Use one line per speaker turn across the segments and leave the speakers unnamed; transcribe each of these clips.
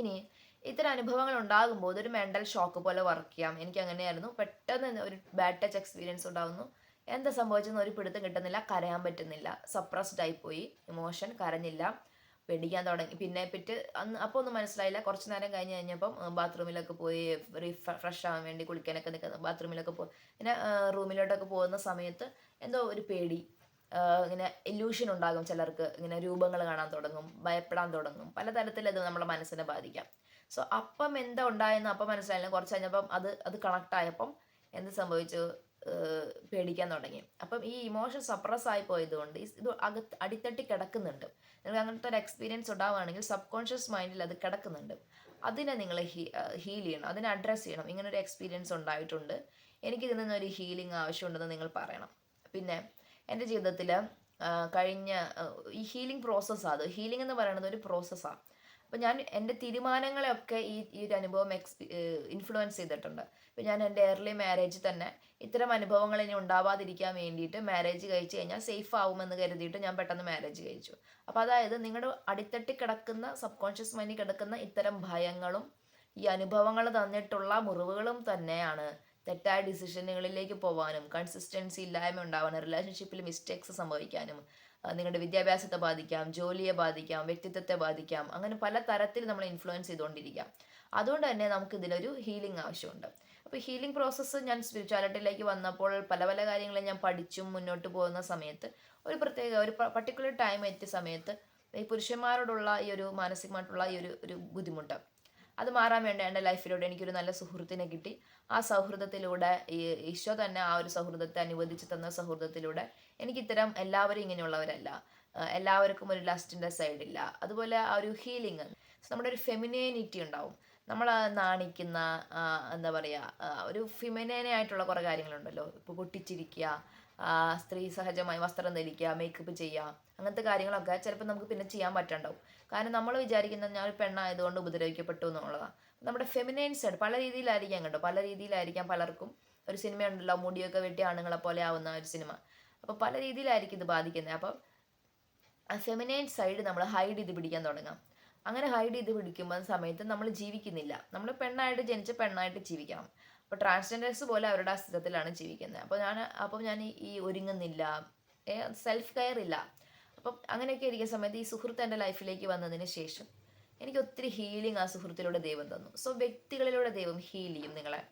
ഇനി ഇത്തരം അനുഭവങ്ങൾ ഉണ്ടാകുമ്പോൾ ഇതൊരു മെന്റൽ ഷോക്ക് പോലെ വർക്ക് ചെയ്യാം. എനിക്ക് അങ്ങനെയായിരുന്നു. പെട്ടെന്ന് ഒരു ബാഡ് ടച്ച് എക്സ്പീരിയൻസ് ഉണ്ടാകുന്നു എന്താ സംഭവിച്ചെന്ന് ഒരു പിടുത്തം കിട്ടുന്നില്ല കരയാൻ പറ്റുന്നില്ല. സപ്രസ്ഡ് ആയിപ്പോയി. ഇമോഷൻ കരഞ്ഞില്ല. പേടിക്കാൻ തുടങ്ങി. പിന്നെ പിറ്റ് അന്ന് അപ്പോൾ ഒന്നും മനസ്സിലായില്ല. കുറച്ച് നേരം കഴിഞ്ഞ് കഴിഞ്ഞപ്പം ബാത്റൂമിലൊക്കെ പോയി ഫ്രഷ് ആവാൻ വേണ്ടി കുളിക്കാനൊക്കെ നിൽക്കുന്ന ബാത്റൂമിലൊക്കെ പോയി പിന്നെ റൂമിലോട്ടൊക്കെ പോകുന്ന സമയത്ത് എന്തോ ഒരു പേടി. ഇങ്ങനെ ഇല്യൂഷൻ ഉണ്ടാകും ചിലർക്ക്. ഇങ്ങനെ രൂപങ്ങൾ കാണാൻ തുടങ്ങും ഭയപ്പെടാൻ തുടങ്ങും. പലതരത്തിൽ അത് നമ്മുടെ മനസ്സിനെ ബാധിക്കാം. സോ അപ്പം എന്താ ഉണ്ടായെന്ന് അപ്പം മനസ്സിലായില്ല. കുറച്ച് കഴിഞ്ഞപ്പം അത് അത് കണക്ട് ആയപ്പം എന്ത് സംഭവിച്ചു? പേടിക്കാൻ തുടങ്ങി. അപ്പം ഈ ഇമോഷൻ സപ്രസ് ആയി പോയതുകൊണ്ട് ഇത് അകത്ത് അടിത്തട്ടി കിടക്കുന്നുണ്ട്. നിങ്ങൾക്ക് അങ്ങനത്തെ ഒരു എക്സ്പീരിയൻസ് ഉണ്ടാവുകയാണെങ്കിൽ സബ് കോൺഷ്യസ് മൈൻഡിൽ അത് കിടക്കുന്നുണ്ട്. അതിനെ നിങ്ങൾ ഹീൽ ചെയ്യണം. അതിനെ അഡ്രസ്സ് ചെയ്യണം. ഇങ്ങനൊരു എക്സ്പീരിയൻസ് ഉണ്ടായിട്ടുണ്ട്. എനിക്ക് ഇതിൽ നിന്നൊരു ഹീലിംഗ് ആവശ്യമുണ്ടെന്ന് നിങ്ങൾ പറയണം. പിന്നെ എന്റെ ജീവിതത്തിൽ കഴിഞ്ഞ ഈ ഹീലിംഗ് പ്രോസസ്സാണ് അത് ഹീലിംഗ് എന്ന് പറയുന്നത് ഒരു പ്രോസസ്സാണ് അപ്പം ഞാൻ എന്റെ തീരുമാനങ്ങളെയൊക്കെ ഈ ഈ ഒരു അനുഭവം എക്സ്പി ഇൻഫ്ലുവൻസ് ചെയ്തിട്ടുണ്ട്. ഇപ്പം ഞാൻ എന്റെ എയർലി മാരേജ് തന്നെ ഇത്തരം അനുഭവങ്ങൾ ഇനി ഉണ്ടാവാതിരിക്കാൻ വേണ്ടിയിട്ട് മാരേജ് കഴിച്ചു കഴിഞ്ഞാൽ സേഫ് ആവുമെന്ന് കരുതിയിട്ട് ഞാൻ പെട്ടെന്ന് മാരേജ് കഴിച്ചു. അപ്പോൾ അതായത് നിങ്ങളുടെ അടിത്തട്ടി കിടക്കുന്ന സബ് കോൺഷ്യസ് മൈൻഡിൽ കിടക്കുന്ന ഇത്തരം ഭയങ്ങളും ഈ അനുഭവങ്ങൾ തന്നിട്ടുള്ള മുറിവുകളും തന്നെയാണ് തെറ്റായ ഡിസിഷനുകളിലേക്ക് പോകാനും കൺസിസ്റ്റൻസി ഇല്ലായ്മ ഉണ്ടാവാനും റിലേഷൻഷിപ്പിൽ മിസ്റ്റേക്സ് സംഭവിക്കാനും നിങ്ങളുടെ വിദ്യാഭ്യാസത്തെ ബാധിക്കാം ജോലിയെ ബാധിക്കാം വ്യക്തിത്വത്തെ ബാധിക്കാം അങ്ങനെ പല തരത്തിൽ നമ്മൾ ഇൻഫ്ലുവൻസ് ചെയ്തുകൊണ്ടിരിക്കാം അതുകൊണ്ട് തന്നെ നമുക്ക് ഇതിലൊരു ഹീലിംഗ് ആവശ്യമുണ്ട്. അപ്പോൾ ഹീലിംഗ് പ്രോസസ്സ് ഞാൻ സ്പിരിച്വാലിറ്റിയിലേക്ക് വന്നപ്പോൾ പല പല കാര്യങ്ങളും ഞാൻ പഠിച്ചും മുന്നോട്ട് പോകുന്ന സമയത്ത് ഒരു പ്രത്യേക ഒരു പർട്ടിക്കുലർ ടൈം എത്തിയ സമയത്ത് ഈ പുരുഷന്മാരോടുള്ള ഈ ഒരു മാനസികമായിട്ടുള്ള ഈ ഒരു ഒരു ബുദ്ധിമുട്ട്. അത് മാറാൻ വേണ്ട എന്റെ ലൈഫിലൂടെ എനിക്കൊരു നല്ല സുഹൃത്തിനെ കിട്ടി. ആ സൗഹൃദത്തിലൂടെ ഈശോ തന്നെ ആ ഒരു സൗഹൃദത്തെ അനുവദിച്ച് തന്ന സൗഹൃദത്തിലൂടെ എനിക്ക് ഇത്തരം എല്ലാവരും ഇങ്ങനെയുള്ളവരല്ല. എല്ലാവർക്കും ഒരു ലസ്റ്റിന്റെ സൈഡില്ല അതുപോലെ ആ ഒരു ഹീലിംഗ് നമ്മുടെ ഒരു ഫെമിനേനിറ്റി ഉണ്ടാവും. നമ്മൾ നാണിക്കുന്ന എന്താ പറയുക ഒരു ഫിമിനേനെ ആയിട്ടുള്ള കുറേ കാര്യങ്ങളുണ്ടല്ലോ. ഇപ്പോൾ പൊട്ടിച്ചിരിക്കുക സ്ത്രീ സഹജമായി വസ്ത്രം ധരിക്കുക മേക്കപ്പ് ചെയ്യുക അങ്ങനത്തെ കാര്യങ്ങളൊക്കെ ചിലപ്പോൾ നമുക്ക് പിന്നെ ചെയ്യാൻ പറ്റണ്ടാവും. കാരണം നമ്മൾ വിചാരിക്കുന്നത് ഞാൻ ഒരു പെണ്ണായതുകൊണ്ട് ഉപദ്രവിക്കപ്പെട്ടു എന്നുള്ളതാണ് നമ്മുടെ ഫെമിനൈൻ സൈഡ് പല രീതിയിലായിരിക്കാം കേട്ടോ പല രീതിയിലായിരിക്കാം പലർക്കും ഒരു സിനിമ ഉണ്ടല്ലോ മുടിയൊക്കെ വെട്ടി ആണുങ്ങളെ പോലെ ആവുന്ന ഒരു സിനിമ അപ്പോൾ പല രീതിയിലായിരിക്കും ഇത് ബാധിക്കുന്നത്. അപ്പോൾ ആ ഫെമിനൈൻ സൈഡ് നമ്മൾ ഹൈഡ് ചെയ്ത് പിടിക്കാൻ തുടങ്ങാം. അങ്ങനെ ഹൈഡ് ചെയ്ത് പിടിക്കുമ്പോൾ സമയത്ത് നമ്മൾ ജീവിക്കുന്നില്ല. നമ്മൾ പെണ്ണായിട്ട് ജനിച്ച പെണ്ണായിട്ട് ജീവിക്കണം. അപ്പോൾ ട്രാൻസ്ജെൻഡേഴ്സ് പോലെ അവരുടെ അസ്തിത്വത്തിലാണ് ജീവിക്കുന്നത്. അപ്പോൾ ഞാൻ അപ്പം ഞാൻ ഈ ഒരുങ്ങുന്നില്ല സെൽഫ് കെയർ ഇല്ല. അപ്പം അങ്ങനെയൊക്കെ ഇരിക്കുന്ന സമയത്ത് ഈ സുഹൃത്ത് എന്റെ ലൈഫിലേക്ക് വന്നതിന് ശേഷം എനിക്ക് ഒത്തിരി ഹീലിംഗ് ആ സുഹൃത്തിലൂടെ ദൈവം തന്നു. സോ വ്യക്തികളിലൂടെ ദൈവം ഹീൽ ചെയ്യും നിങ്ങളെ.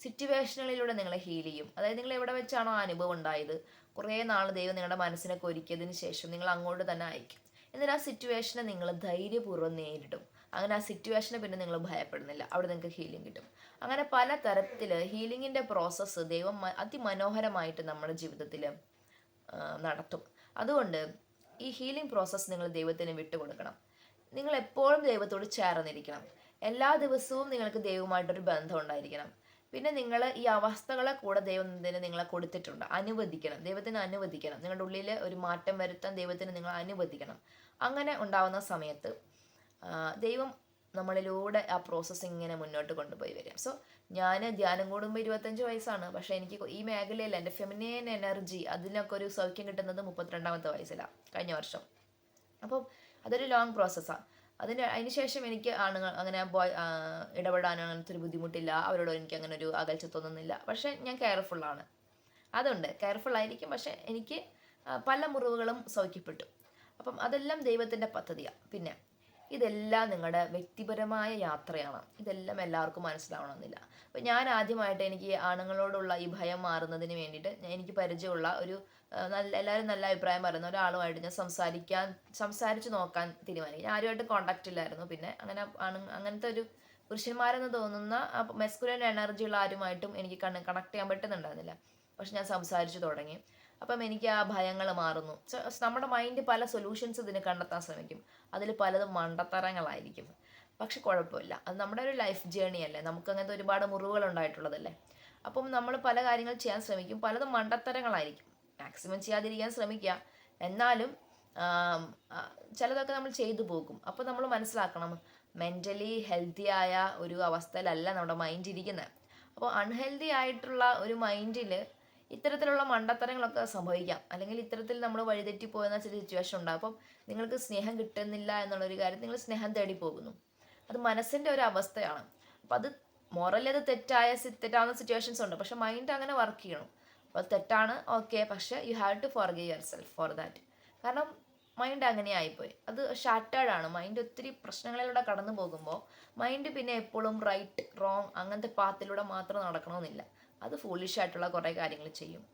സിറ്റുവേഷനുകളിലൂടെ നിങ്ങളെ ഹീൽ ചെയ്യും. അതായത് നിങ്ങൾ എവിടെ വെച്ചാണോ അനുഭവം ഉണ്ടായത് കുറേ നാൾ ദൈവം നിങ്ങളുടെ മനസ്സിനൊക്കെ ഒരുക്കിയതിന് ശേഷം നിങ്ങൾ അങ്ങോട്ട് തന്നെ അയക്കും. എന്നിട്ട് ആ സിറ്റുവേഷനെ നിങ്ങൾ ധൈര്യപൂർവം നേരിടും. അങ്ങനെ ആ സിറ്റുവേഷനെ പിന്നെ നിങ്ങൾ ഭയപ്പെടുന്നില്ല. അവിടെ നിങ്ങൾക്ക് ഹീലിംഗ് കിട്ടും. അങ്ങനെ പല തരത്തിൽ ഹീലിങ്ങിന്റെ പ്രോസസ്സ് ദൈവം അതിമനോഹരമായിട്ട് നമ്മുടെ ജീവിതത്തിൽ നടത്തും. അതുകൊണ്ട് ഈ ഹീലിംഗ് പ്രോസസ്സ് നിങ്ങൾ ദൈവത്തിന് വിട്ടുകൊടുക്കണം. നിങ്ങൾ എപ്പോഴും ദൈവത്തോട് ചേർന്നിരിക്കണം. എല്ലാ ദിവസവും നിങ്ങൾക്ക് ദൈവമായിട്ടൊരു ബന്ധം ഉണ്ടായിരിക്കണം. പിന്നെ നിങ്ങൾ ഈ അവസ്ഥകളെ കൂടെ ദൈവം നിങ്ങളെ കൊടുത്തിട്ടുണ്ട്? അനുവദിക്കണം. ദൈവത്തിന് അനുവദിക്കണം. നിങ്ങളുടെ ഉള്ളിൽ ഒരു മാറ്റം വരുത്താൻ ദൈവത്തിന് നിങ്ങൾ അനുവദിക്കണം. അങ്ങനെ ഉണ്ടാവുന്ന സമയത്ത് ദൈവം നമ്മളിലൂടെ ആ പ്രോസസ്സ് ഇങ്ങനെ മുന്നോട്ട് കൊണ്ടുപോയി വരാം. സോ ഞാൻ ധ്യാനം കൂടുമ്പോൾ ഇരുപത്തഞ്ച് വയസ്സാണ്. പക്ഷെ എനിക്ക് ഈ മേഖലയിൽ എന്റെ ഫെമിനിയൻ എനർജി അതിനൊക്കെ ഒരു സൗഖ്യം കിട്ടുന്നത് മുപ്പത്തിരണ്ടാമത്തെ വയസ്സിലാണ് കഴിഞ്ഞ വർഷം. അപ്പം അതൊരു ലോങ് പ്രോസസ്സാണ് അതിന് അതിന് ശേഷം എനിക്ക് ആണുങ്ങൾ അങ്ങനെ ബോയ് ഇടപെടാൻ അങ്ങനത്തെ ഒരു ബുദ്ധിമുട്ടില്ല. അവരോട് എനിക്ക് അങ്ങനെ ഒരു അകൽച്ച തോന്നുന്നില്ല. പക്ഷേ ഞാൻ കെയർഫുള്ളാണ് അതുണ്ട്. കെയർഫുൾ ആയിരിക്കും. പക്ഷെ എനിക്ക് പല മുറിവുകളും സൗഖ്യപ്പെട്ടു. അപ്പം അതെല്ലാം ദൈവത്തിന്റെ പദ്ധതിയാണ് പിന്നെ ഇതെല്ലാം നിങ്ങളുടെ വ്യക്തിപരമായ യാത്രയാണ്. ഇതെല്ലാം എല്ലാവർക്കും മനസ്സിലാവണമെന്നില്ല. അപ്പം ഞാൻ ആദ്യമായിട്ട് എനിക്ക് ആണുങ്ങളോടുള്ള ഈ ഭയം മാറുന്നതിന് വേണ്ടിയിട്ട് എനിക്ക് പരിചയമുള്ള ഒരു നല്ല എല്ലാവരും നല്ല അഭിപ്രായം പറയുന്ന ഒരാളുമായിട്ട് ഞാൻ സംസാരിക്കാൻ സംസാരിച്ച് നോക്കാൻ തീരുമാനിക്കും ഞാൻ ആരുമായിട്ടും കോണ്ടാക്റ്റ് ഇല്ലായിരുന്നു. പിന്നെ അങ്ങനെ ആണ് അങ്ങനത്തെ ഒരു പുരുഷന്മാരെന്ന് തോന്നുന്ന മെസ്കുലൻ എനർജി ഉള്ള ആരുമായിട്ടും എനിക്ക് കണ്ണ് കണക്ട് ചെയ്യാൻ പറ്റുന്നുണ്ടായിരുന്നില്ല. പക്ഷെ ഞാൻ സംസാരിച്ചു തുടങ്ങി. അപ്പം എനിക്ക് ആ ഭയങ്ങൾ മാറുന്നു. നമ്മുടെ മൈൻഡ് പല സൊല്യൂഷൻസ് ഇതിന് കണ്ടെത്താൻ ശ്രമിക്കും. അതിൽ പലതും മണ്ടത്തരങ്ങളായിരിക്കും. പക്ഷെ കുഴപ്പമില്ല. അത് നമ്മുടെ ഒരു ലൈഫ് ജേണി അല്ലേ? നമുക്ക് അങ്ങനത്തെ ഒരുപാട് മുറിവുകൾ ഉണ്ടായിട്ടുള്ളതല്ലേ? അപ്പം നമ്മൾ പല കാര്യങ്ങൾ ചെയ്യാൻ ശ്രമിക്കും. പലതും മണ്ടത്തരങ്ങളായിരിക്കും. മാക്സിമം ചെയ്യാതിരിക്കാൻ ശ്രമിക്കുക. എന്നാലും ചിലതൊക്കെ നമ്മൾ ചെയ്തു പോകും. അപ്പോൾ നമ്മൾ മനസ്സിലാക്കണം മെന്റലി ഹെൽത്തി ആയ ഒരു അവസ്ഥയിലല്ല നമ്മുടെ മൈൻഡ് ഇരിക്കുന്നത് അപ്പോൾ അൺഹെൽത്തി ആയിട്ടുള്ള ഒരു മൈൻഡിൽ ഇത്തരത്തിലുള്ള മണ്ടത്തരങ്ങളൊക്കെ സംഭവിക്കാം. അല്ലെങ്കിൽ ഇത്തരത്തിൽ നമ്മൾ വഴിതെറ്റി പോകുന്ന ചില സിറ്റുവേഷൻ ഉണ്ടാകും. അപ്പം നിങ്ങൾക്ക് സ്നേഹം കിട്ടുന്നില്ല എന്നുള്ളൊരു കാര്യം നിങ്ങൾ സ്നേഹം തേടി പോകുന്നു. അത് മനസ്സിന്റെ ഒരു അവസ്ഥയാണ്. അപ്പം അത് മോറലി അത് തെറ്റായ തെറ്റാവുന്ന സിറ്റുവേഷൻസ് ഉണ്ട്. പക്ഷെ മൈൻഡ് അങ്ങനെ വർക്ക് ചെയ്യണം. അപ്പോൾ തെറ്റാണ് ഓക്കെ പക്ഷേ you have to for yourself for that കാരണം മൈൻഡ് അങ്ങനെ ആയിപ്പോയി. അത് ഷാറ്റേഡ് ആണ്. മൈൻഡ് ഒത്തിരി പ്രശ്നങ്ങളിലൂടെ കടന്നു പോകുമ്പോൾ മൈൻഡ് പിന്നെ എപ്പോഴും റൈറ്റ് റോങ് അങ്ങനത്തെ പാത്തിലൂടെ മാത്രം നടക്കണമെന്നില്ല. അത് ഫൂളിഷ് ആയിട്ടുള്ള കുറേ കാര്യങ്ങൾ ചെയ്യും.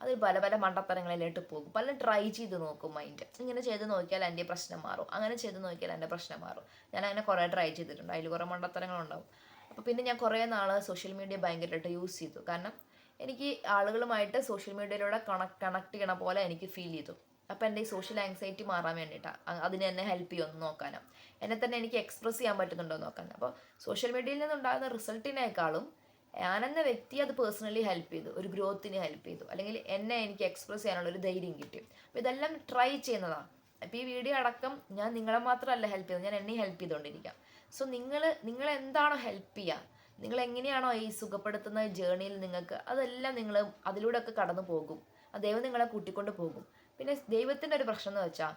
അത് പല പല മണ്ടത്തരങ്ങളിലോട്ട് പോകും. പല ട്രൈ ചെയ്ത് നോക്കും മൈൻഡ് ഇങ്ങനെ ചെയ്ത് നോക്കിയാൽ എന്റെ പ്രശ്നം മാറും. അങ്ങനെ ചെയ്ത് നോക്കിയാൽ എന്റെ പ്രശ്നം മാറും. ഞാൻ അങ്ങനെ കുറേ ട്രൈ ചെയ്തിട്ടുണ്ട്. അതിൽ കുറേ മണ്ടത്തരങ്ങളുണ്ടാവും അപ്പോൾ പിന്നെ ഞാൻ കുറേ നാൾ സോഷ്യൽ മീഡിയ ഭയങ്കരമായിട്ട് യൂസ് ചെയ്തു. കാരണം എനിക്ക് ആളുകളുമായിട്ട് സോഷ്യൽ മീഡിയയിലൂടെ കണക്ട് കണക്ട് ചെയ്യണ പോലെ എനിക്ക് ഫീൽ ചെയ്തു. അപ്പോൾ എന്റെ ഈ സോഷ്യൽ ആങ്സൈറ്റി മാറാൻ വേണ്ടിയിട്ടാണ് അതിന് എന്നെ ഹെൽപ്പ് ചെയ്യുമെന്ന് നോക്കാനും. എന്നെ തന്നെ എനിക്ക് എക്സ്പ്രസ് ചെയ്യാൻ പറ്റുന്നുണ്ടോ നോക്കാൻ അപ്പോൾ സോഷ്യൽ മീഡിയയിൽ നിന്നുണ്ടാകുന്ന റിസൾട്ടിനേക്കാളും ഞാനെന്ന വ്യക്തി അത് പേഴ്സണലി ഹെൽപ്പ് ചെയ്തു ഒരു ഗ്രോത്തിന് ഹെൽപ്പ് ചെയ്തു. അല്ലെങ്കിൽ എന്നെ എനിക്ക് എക്സ്പ്രസ് ചെയ്യാനുള്ള ഒരു ധൈര്യം കിട്ടി. അപ്പോൾ ഇതെല്ലാം ട്രൈ ചെയ്യുന്നതാണ് അപ്പോൾ ഈ വീഡിയോ അടക്കം ഞാൻ നിങ്ങളെ മാത്രമല്ല ഹെൽപ്പ് ചെയ്തത് ഞാൻ എന്നെ ഹെൽപ്പ് ചെയ്തുകൊണ്ടിരിക്കാം സോ നിങ്ങൾ നിങ്ങൾ എന്താണോ ഹെൽപ്പ് ചെയ്യുക നിങ്ങൾ എങ്ങനെയാണോ ഈ സുഖപ്പെടുത്തുന്ന ജേണിയിൽ നിങ്ങൾക്ക് അതെല്ലാം നിങ്ങൾ അതിലൂടെ ഒക്കെ കടന്നു പോകും. ആ ദൈവം നിങ്ങളെ കൂട്ടിക്കൊണ്ട് പോകും. പിന്നെ ദൈവത്തിന്റെ ഒരു പ്രശ്നം എന്ന് വെച്ചാൽ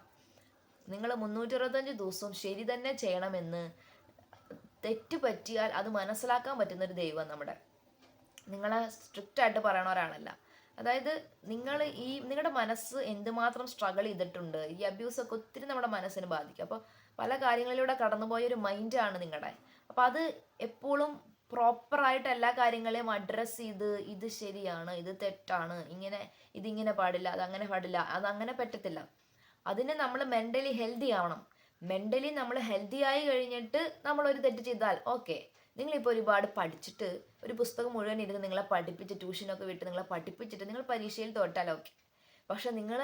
നിങ്ങൾ മുന്നൂറ്ററുപത്തഞ്ച് ദിവസവും ശരി തന്നെ ചെയ്യണമെന്ന് തെറ്റ് പറ്റിയാൽ അത് മനസ്സിലാക്കാൻ പറ്റുന്ന ഒരു ദൈവം നമ്മുടെ. നിങ്ങളെ സ്ട്രിക്റ്റ് ആയിട്ട് പറയണ ഒരാളല്ല. അതായത് നിങ്ങൾ ഈ നിങ്ങളുടെ മനസ്സ് എന്തുമാത്രം സ്ട്രഗിൾ ചെയ്തിട്ടുണ്ട് ഈ അബ്യൂസ് ഒക്കെ ഒത്തിരി നമ്മുടെ മനസ്സിനെ ബാധിക്കും. അപ്പോൾ പല കാര്യങ്ങളിലൂടെ കടന്നുപോയ ഒരു മൈൻഡാണ് നിങ്ങളുടെ അപ്പോൾ അത് എപ്പോഴും പ്രോപ്പറായിട്ട് എല്ലാ കാര്യങ്ങളെയും അഡ്രസ്സ് ചെയ്ത് ഇത് ശരിയാണ് ഇത് തെറ്റാണ് ഇങ്ങനെ ഇതിങ്ങനെ പാടില്ല അതങ്ങനെ പാടില്ല അതങ്ങനെ പറ്റത്തില്ല. അതിന് നമ്മൾ മെന്റലി ഹെൽത്തി ആവണം. മെന്റലി നമ്മൾ ഹെൽത്തി ആയി കഴിഞ്ഞിട്ട് നമ്മൾ ഒരു തെറ്റ് ചെയ്താൽ ഓക്കെ നിങ്ങളിപ്പോൾ ഒരുപാട് പഠിച്ചിട്ട് ഒരു പുസ്തകം മുഴുവൻ ഇരുന്ന് നിങ്ങളെ പഠിപ്പിച്ച് ട്യൂഷനൊക്കെ വിട്ട് നിങ്ങളെ പഠിപ്പിച്ചിട്ട് നിങ്ങൾ പരീക്ഷയിൽ തോറ്റാൽ ഓക്കെ പക്ഷെ നിങ്ങൾ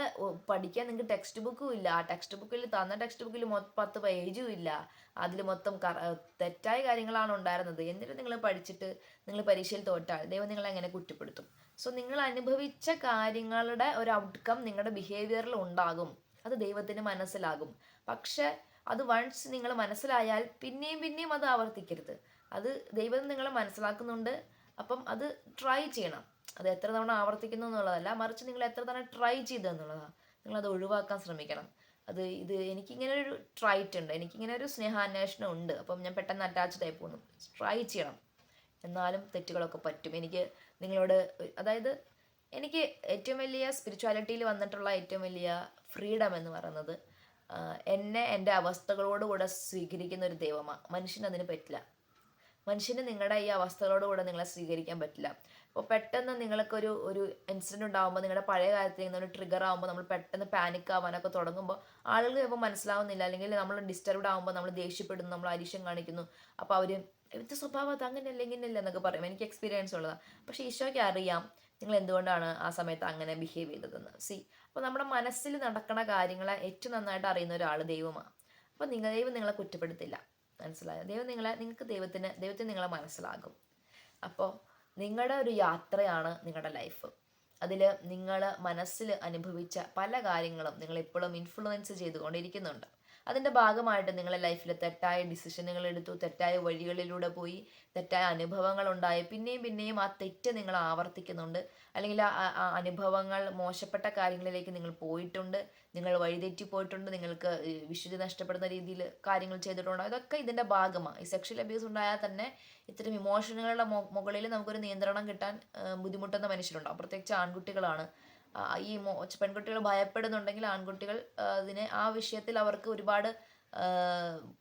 പഠിക്കാൻ നിങ്ങൾക്ക് ടെക്സ്റ്റ് ബുക്കും ഇല്ല. ആ ടെക്സ്റ്റ് ബുക്കിൽ തന്ന ടെക്സ്റ്റ് ബുക്കിൽ പത്ത് പേജും ഇല്ല. അതിൽ മൊത്തം തെറ്റായ കാര്യങ്ങളാണ് ഉണ്ടായിരുന്നത്. എന്നിട്ട് നിങ്ങൾ പഠിച്ചിട്ട് നിങ്ങൾ പരീക്ഷയിൽ തോറ്റാൽ ദൈവം നിങ്ങളെ എങ്ങനെ കുറ്റപ്പെടുത്തും. സോ നിങ്ങൾ അനുഭവിച്ച കാര്യങ്ങളുടെ ഒരു ഔട്ട്കം നിങ്ങളുടെ ബിഹേവിയറിൽ ഉണ്ടാകും. അത് ദൈവത്തിന് മനസ്സിലാകും. പക്ഷെ അത് വൺസ് നിങ്ങൾ മനസ്സിലായാൽ പിന്നെയും പിന്നെയും അത് ആവർത്തിക്കരുത്. അത് ദൈവം നിങ്ങളെ മനസ്സിലാക്കുന്നുണ്ട്. അപ്പം അത് ട്രൈ ചെയ്യണം. അത് എത്ര തവണ ആവർത്തിക്കുന്നു എന്നുള്ളതല്ല മറിച്ച് നിങ്ങൾ എത്ര തവണ ട്രൈ ചെയ്തു എന്നുള്ളതാണ് നിങ്ങൾ അത് ഒഴിവാക്കാൻ ശ്രമിക്കണം. അത് ഇത് എനിക്കിങ്ങനെ ഒരു ട്രൈറ്റ് ഉണ്ട്. എനിക്കിങ്ങനെ ഒരു സ്നേഹാന്വേഷണം ഉണ്ട്. അപ്പം ഞാൻ പെട്ടെന്ന് അറ്റാച്ച്ഡ് ആയി പോകുന്നു. ട്രൈ ചെയ്യണം. എന്നാലും തെറ്റുകളൊക്കെ പറ്റും. എനിക്ക് നിങ്ങളോട് അതായത് എനിക്ക് ഏറ്റവും വലിയ സ്പിരിച്വാലിറ്റിയിൽ വന്നിട്ടുള്ള ഏറ്റവും വലിയ ഫ്രീഡം എന്ന് പറയുന്നത് എന്നെ എന്റെ അവസ്ഥകളോടുകൂടെ സ്വീകരിക്കുന്ന ഒരു ദൈവമാണ് മനുഷ്യന് അതിന് പറ്റില്ല. മനുഷ്യന് നിങ്ങളുടെ ഈ അവസ്ഥകളോടുകൂടെ നിങ്ങളെ സ്വീകരിക്കാൻ പറ്റില്ല. അപ്പോൾ പെട്ടെന്ന് നിങ്ങൾക്കൊരു ഒരു ഇൻസിഡന്റ് ഉണ്ടാകുമ്പോൾ നിങ്ങളുടെ പഴയ കാര്യത്തിൽ നിന്ന് ഒരു ട്രിഗർ ആകുമ്പോൾ നമ്മൾ പെട്ടെന്ന് പാനിക് ആവാനൊക്കെ തുടങ്ങുമ്പോൾ ആളുകൾ ചിലപ്പോൾ മനസ്സിലാവുന്നില്ല. അല്ലെങ്കിൽ നമ്മൾ ഡിസ്റ്റർബ്ഡ് ആകുമ്പോൾ നമ്മൾ ദേഷ്യപ്പെടുന്നു നമ്മൾ അരിശം കാണിക്കുന്നു. അപ്പോൾ അവർ ഇവിടുത്തെ സ്വഭാവം അത് അങ്ങനെയല്ല ഇങ്ങനെയല്ല എന്നൊക്കെ പറയും. എനിക്ക് എക്സ്പീരിയൻസ് ഉള്ളതാണ് പക്ഷേ ഈശോയ്ക്ക് അറിയാം നിങ്ങൾ എന്തുകൊണ്ടാണ് ആ സമയത്ത് അങ്ങനെ ബിഹേവ് ചെയ്തതെന്ന്? സി അപ്പോൾ നമ്മുടെ മനസ്സിൽ നടക്കുന്ന കാര്യങ്ങളെ ഏറ്റവും നന്നായിട്ട് അറിയുന്ന ഒരാൾ ദൈവമാണ്. അപ്പോൾ നിങ്ങൾ ദൈവം നിങ്ങളെ കുറ്റപ്പെടുത്തില്ല. മനസ്സിലായോ? ദൈവം നിങ്ങളെ നിങ്ങൾക്ക് ദൈവത്തിന് ദൈവത്തിന് നിങ്ങളെ മനസ്സിലാകും. അപ്പോൾ നിങ്ങളുടെ ഒരു യാത്രയാണ് നിങ്ങളുടെ ലൈഫ് അതിൽ നിങ്ങൾ മനസ്സിൽ അനുഭവിച്ച പല കാര്യങ്ങളും നിങ്ങൾ ഇപ്പോഴും ഇൻഫ്ലുവൻസ് ചെയ്തുകൊണ്ടിരിക്കുന്നുണ്ട്. അതിന്റെ ഭാഗമായിട്ട് നിങ്ങളെ ലൈഫിൽ തെറ്റായ ഡിസിഷനുകൾ എടുത്തു തെറ്റായ വഴികളിലൂടെ പോയി തെറ്റായ അനുഭവങ്ങൾ ഉണ്ടായി. പിന്നെയും പിന്നെയും ആ തെറ്റ് നിങ്ങൾ ആവർത്തിക്കുന്നുണ്ട്. അല്ലെങ്കിൽ ആ അനുഭവങ്ങൾ മോശപ്പെട്ട കാര്യങ്ങളിലേക്ക് നിങ്ങൾ പോയിട്ടുണ്ട്. നിങ്ങൾ വഴിതെറ്റി പോയിട്ടുണ്ട്. നിങ്ങൾക്ക് വിശുദ്ധി നഷ്ടപ്പെടുന്ന രീതിയിൽ കാര്യങ്ങൾ ചെയ്തിട്ടുണ്ട്. അതൊക്കെ ഇതിന്റെ ഭാഗമാണ് ഈ സെക്ഷൽ അബ്യൂസ് ഉണ്ടായാൽ തന്നെ ഇത്തരം ഇമോഷനുകളുടെ മുകളിൽ നമുക്കൊരു നിയന്ത്രണം കിട്ടാൻ ബുദ്ധിമുട്ടുന്ന മനുഷ്യരുണ്ടാവും. പ്രത്യേകിച്ച് ആൺകുട്ടികളാണ്. ഈ മോ പെൺകുട്ടികൾ ഭയപ്പെടുന്നുണ്ടെങ്കിൽ ആൺകുട്ടികൾ അതിനെ ആ വിഷയത്തിൽ അവർക്ക് ഒരുപാട്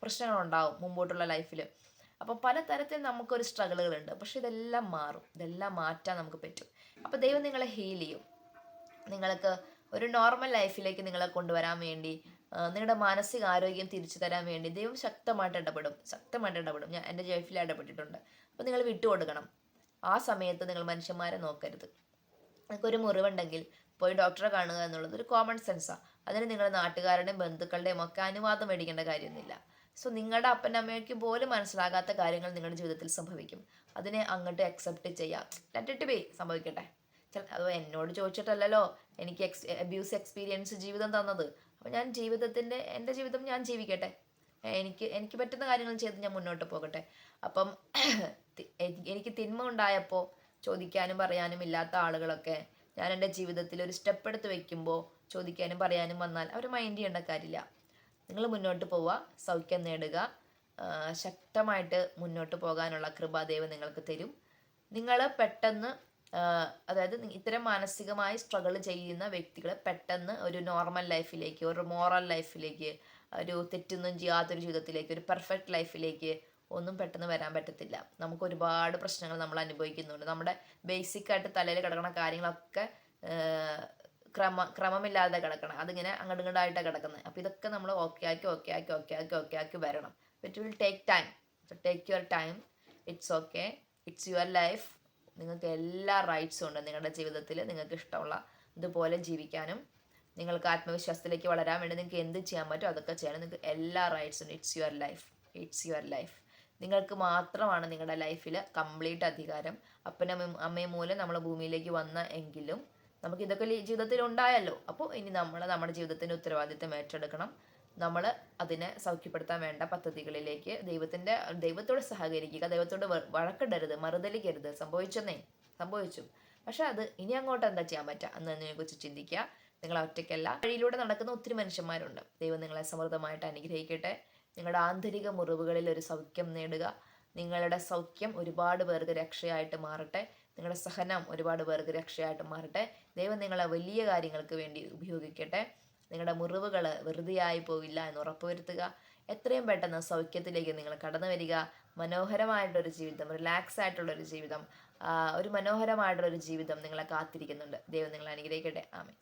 പ്രശ്നങ്ങളുണ്ടാവും മുമ്പോട്ടുള്ള ലൈഫിൽ അപ്പോൾ പലതരത്തിൽ നമുക്കൊരു സ്ട്രഗിളുകളുണ്ട്. പക്ഷെ ഇതെല്ലാം മാറും. ഇതെല്ലാം മാറ്റാൻ നമുക്ക് പറ്റും. അപ്പോൾ ദൈവം നിങ്ങളെ ഹീൽ ചെയ്യും. നിങ്ങൾക്ക് ഒരു നോർമൽ ലൈഫിലേക്ക് നിങ്ങളെ കൊണ്ടുവരാൻ വേണ്ടി നിങ്ങളുടെ മാനസിക ആരോഗ്യം തിരിച്ചു തരാൻ വേണ്ടി ദൈവം ശക്തമായിട്ട് ഇടപെടും. ശക്തമായിട്ട് ഇടപെടും. ഞാൻ എന്റെ ലൈഫിൽ ഇടപെട്ടിട്ടുണ്ട്. അപ്പോൾ നിങ്ങൾ വിട്ടുകൊടുക്കണം. ആ സമയത്ത് നിങ്ങൾ മനുഷ്യന്മാരെ നോക്കരുത്. നിങ്ങൾക്കൊരു മുറിവുണ്ടെങ്കിൽ പോയി ഡോക്ടറെ കാണുക എന്നുള്ളത് ഒരു കോമൺ സെൻസാണ് അതിന് നിങ്ങളുടെ നാട്ടുകാരുടെയും ബന്ധുക്കളുടെയും ഒക്കെ അനുവാദം മേടിക്കേണ്ട കാര്യമൊന്നുമില്ല. സോ നിങ്ങളുടെ അപ്പനമ്മയ്ക്ക് പോലും മനസ്സിലാകാത്ത കാര്യങ്ങൾ നിങ്ങളുടെ ജീവിതത്തിൽ സംഭവിക്കും. അതിനെ അങ്ങോട്ട് അക്സെപ്റ്റ് ചെയ്യാം. ലെറ്റ് ഇറ്റ് ബി സംഭവിക്കട്ടെ. അത് എന്നോട് ചോദിച്ചിട്ടല്ലല്ലോ എനിക്ക് എക്സ് അബ്യൂസ് എക്സ്പീരിയൻസ് ജീവിതം തന്നത്. അപ്പോൾ ഞാൻ ജീവിതത്തിന്റെ എന്റെ ജീവിതം ഞാൻ ജീവിക്കട്ടെ. എനിക്ക് എനിക്ക് പറ്റുന്ന കാര്യങ്ങൾ ചെയ്ത് ഞാൻ മുന്നോട്ട് പോകട്ടെ. അപ്പം എനിക്ക് തിന്മ ഉണ്ടായപ്പോൾ ചോദിക്കാനും പറയാനും ഇല്ലാത്ത ആളുകളൊക്കെ ഞാൻ എന്റെ ജീവിതത്തിൽ ഒരു സ്റ്റെപ്പ് എടുത്ത് വെക്കുമ്പോൾ ചോദിക്കാനും പറയാനും വന്നാൽ അവർ മൈൻഡ് ചെയ്യേണ്ട കാര്യമില്ല. നിങ്ങൾ മുന്നോട്ട് പോവുക സൗഖ്യം നേടുക ശക്തമായിട്ട് മുന്നോട്ട് പോകാനുള്ള കൃപാദേവ് ദൈവം നിങ്ങൾക്ക് തരും. നിങ്ങൾ പെട്ടെന്ന് അതായത് ഇത്തരം മാനസികമായി സ്ട്രഗിൾ ചെയ്യുന്ന വ്യക്തികൾ പെട്ടെന്ന് ഒരു നോർമൽ ലൈഫിലേക്ക് ഒരു മോറൽ ലൈഫിലേക്ക് ഒരു തെറ്റൊന്നും ചെയ്യാത്തൊരു ജീവിതത്തിലേക്ക് ഒരു പെർഫെക്റ്റ് ലൈഫിലേക്ക് ഒന്നും പെട്ടെന്ന് വരാൻ പറ്റത്തില്ല. നമുക്ക് ഒരുപാട് പ്രശ്നങ്ങൾ നമ്മൾ അനുഭവിക്കുന്നുണ്ട്. നമ്മുടെ ബേസിക് ആയിട്ട് തലയിൽ കിടക്കുന്ന കാര്യങ്ങളൊക്കെ ക്രമ ക്രമമില്ലാതെ കിടക്കണം. അതിങ്ങനെ അങ്ങോട്ട് ഇങ്ങോട്ടായിട്ടാണ് കിടക്കുന്നത്. അപ്പോൾ ഇതൊക്കെ നമ്മൾ ഓക്കെ ആക്കി ഓക്കെ ആക്കി ഓക്കെ ആക്കി ഓക്കെ ആക്കി വരണം. It will take time take your time it's okay it's your life നിങ്ങൾക്ക് എല്ലാ റൈറ്റ്സും ഉണ്ട് നിങ്ങളുടെ ജീവിതത്തിൽ. നിങ്ങൾക്ക് ഇഷ്ടമുള്ള ഇതുപോലെ ജീവിക്കാനും നിങ്ങൾക്ക് ആത്മവിശ്വാസത്തിലേക്ക് വളരാൻ വേണ്ടി നിങ്ങൾക്ക് എന്ത് ചെയ്യാൻ പറ്റുമോ അതൊക്കെ ചെയ്യണം. നിങ്ങൾക്ക് എല്ലാ റൈറ്റ്സും it's your life it's your life നിങ്ങൾക്ക് മാത്രമാണ് നിങ്ങളുടെ ലൈഫിൽ കംപ്ലീറ്റ് അധികാരം. അപ്പനും അമ്മയും മൂലം നമ്മൾ ഭൂമിയിലേക്ക് വന്ന എങ്കിലും നമുക്ക് ഇതൊക്കെ ജീവിതത്തിൽ ഉണ്ടായല്ലോ. അപ്പോൾ ഇനി നമ്മൾ നമ്മുടെ ജീവിതത്തിന്റെ ഉത്തരവാദിത്തം ഏറ്റെടുക്കണം. നമ്മൾ അതിനെ സൗഖ്യപ്പെടുത്താൻ വേണ്ട പദ്ധതികളിലേക്ക് ദൈവത്തിന്റെ ദൈവത്തോട് സഹകരിക്കുക ദൈവത്തോട് വഴക്കിടരുത് മറുതലിക്കരുത്. സംഭവിച്ചെന്നേ സംഭവിച്ചു. പക്ഷെ അത് ഇനി അങ്ങോട്ട് എന്താ ചെയ്യാൻ പറ്റുക എന്നതിനെ കുറിച്ച് ചിന്തിക്കുക. നിങ്ങൾ ഒറ്റയ്ക്കല്ല വഴിയിലൂടെ നടക്കുന്ന ഒത്തിരി മനുഷ്യന്മാരുണ്ട്. ദൈവം നിങ്ങളെ സമൃദ്ധമായിട്ട് അനുഗ്രഹിക്കട്ടെ. നിങ്ങളുടെ ആന്തരിക മുറിവുകളിൽ ഒരു സൗഖ്യം നേടുക. നിങ്ങളുടെ സൗഖ്യം ഒരുപാട് പേർക്ക് രക്ഷയായിട്ട് മാറട്ടെ. നിങ്ങളുടെ സഹനം ഒരുപാട് പേർക്ക് രക്ഷയായിട്ട് മാറട്ടെ. ദൈവം നിങ്ങളെ വലിയ കാര്യങ്ങൾക്ക് വേണ്ടി ഉപയോഗിക്കട്ടെ. നിങ്ങളുടെ മുറിവുകൾ വെറുതെയായി പോവില്ല എന്ന് ഉറപ്പുവരുത്തുക. എത്രയും പെട്ടെന്ന് സൗഖ്യത്തിലേക്ക് നിങ്ങൾ കടന്നു വരിക. മനോഹരമായിട്ടുള്ളൊരു ജീവിതം റിലാക്സ് ആയിട്ടുള്ളൊരു ജീവിതം ഒരു മനോഹരമായിട്ടുള്ളൊരു ജീവിതം നിങ്ങളെ കാത്തിരിക്കുന്നുണ്ട്. ദൈവം നിങ്ങളെ അനുഗ്രഹിക്കട്ടെ. ആമേ